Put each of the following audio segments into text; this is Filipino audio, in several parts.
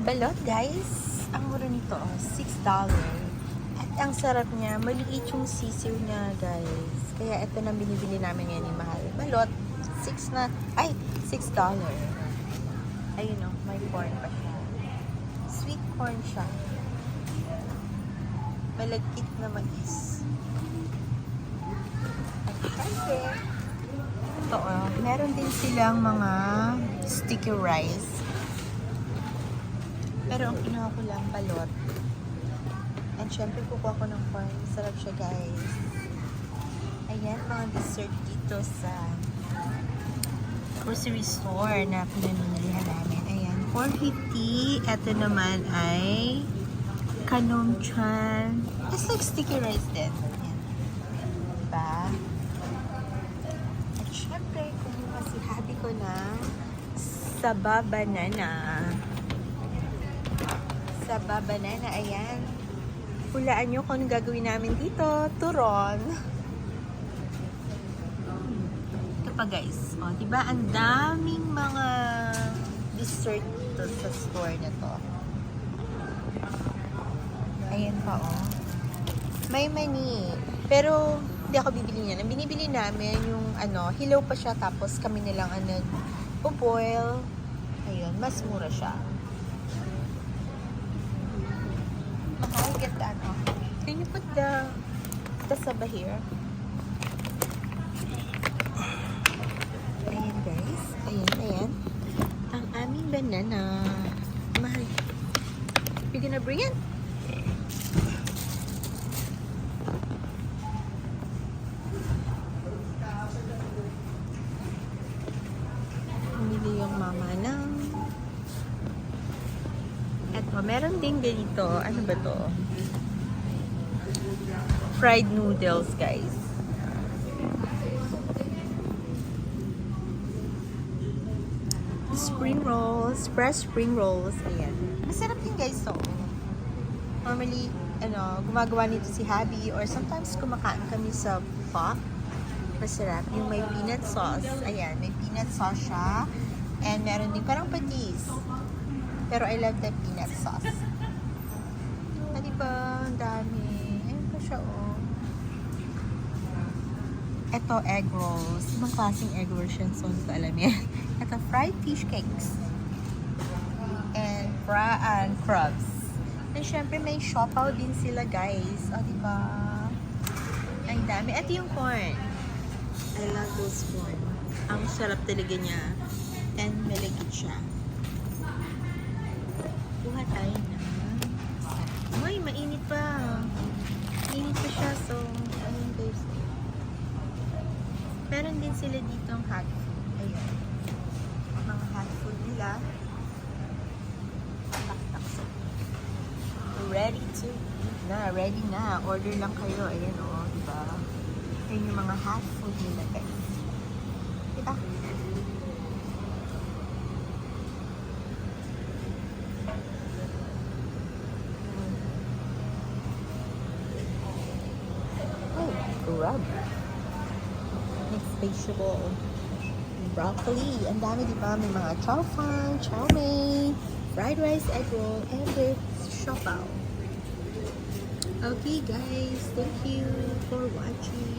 balot, guys. Ang mura nito, oh, $6. At ang sarap niya, maliit yung sisiw niya, guys. Kaya ito na binibili namin ngayon yung mahal. Balot, 6 na, ay, $6. Ayun oh, may corn pa siya. Sweet corn siya. Malagkit na mais. At ito oh, meron din silang mga sticky rice. Pero ang kinuha ko lang balot. And syempre kukuha ko ng corn. Sarap siya guys. Ayan, mga dessert dito sa grocery store na pinamimilihan namin. Ayan, 450. Ito naman ay kanom chan. It's like sticky rice din. Ayan. Diba? At syempre, kumuha si habi ko ng saba banana. Saba banana, ayan. Hulaan nyo kung gagawin namin dito. Turon. Ito pa guys. O, diba ang daming mga dessert dito sa store na to. Ayan pa oh. May mani. Pero hindi ako bibili niyan. Ang binibili namin yung ano, hilaw pa siya tapos kami nilang ano, boil. Ayun, mas mura siya. Mahal get that oh. Can you put the saba here? Ayan guys. Ayan, ayan. Ang aming banana. Mahal. You gonna bring it? Bumili yung mama ng eto, meron din ganito. Ano ba to? Fried noodles, guys. Spring rolls. Fresh spring rolls. Ayan. Masarap din, guys, to. Normally, ano, gumagawa nito si Habi or sometimes kumakain kami sa pop. Masarap. Yung may peanut sauce. Ayan, may peanut sauce siya. And meron din parang patis. Pero I love the peanut sauce. Ah, diba? Ang dami. Ayun pa siya, oh. Ito, egg rolls. Ibang klaseng egg rolls yan. So, hindi ko alam yan. Ito, fried fish cakes. And fra and crabs. And syempre, may siopaw din sila, guys. O, diba? Ang dami. Ito yung corn. I love those corn. Ang sarap talaga niya. And malagit siya. Kuha tayo na. Din sila dito ang hot food. Ayan. Ang mga hot food nila. Tak-tak. Ready to eat na. Ready na. Order lang kayo. Ayan o. Oh, diba? Ayan yung mga hot food nila guys. Diba? Oh, grub. Vegetable. Broccoli. Ang dami, di ba? May mga chow fan, chow mein, fried rice egg roll, and with siopaw. Okay, guys. Thank you for watching.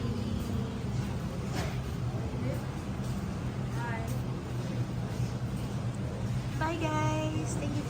Bye, guys. Thank you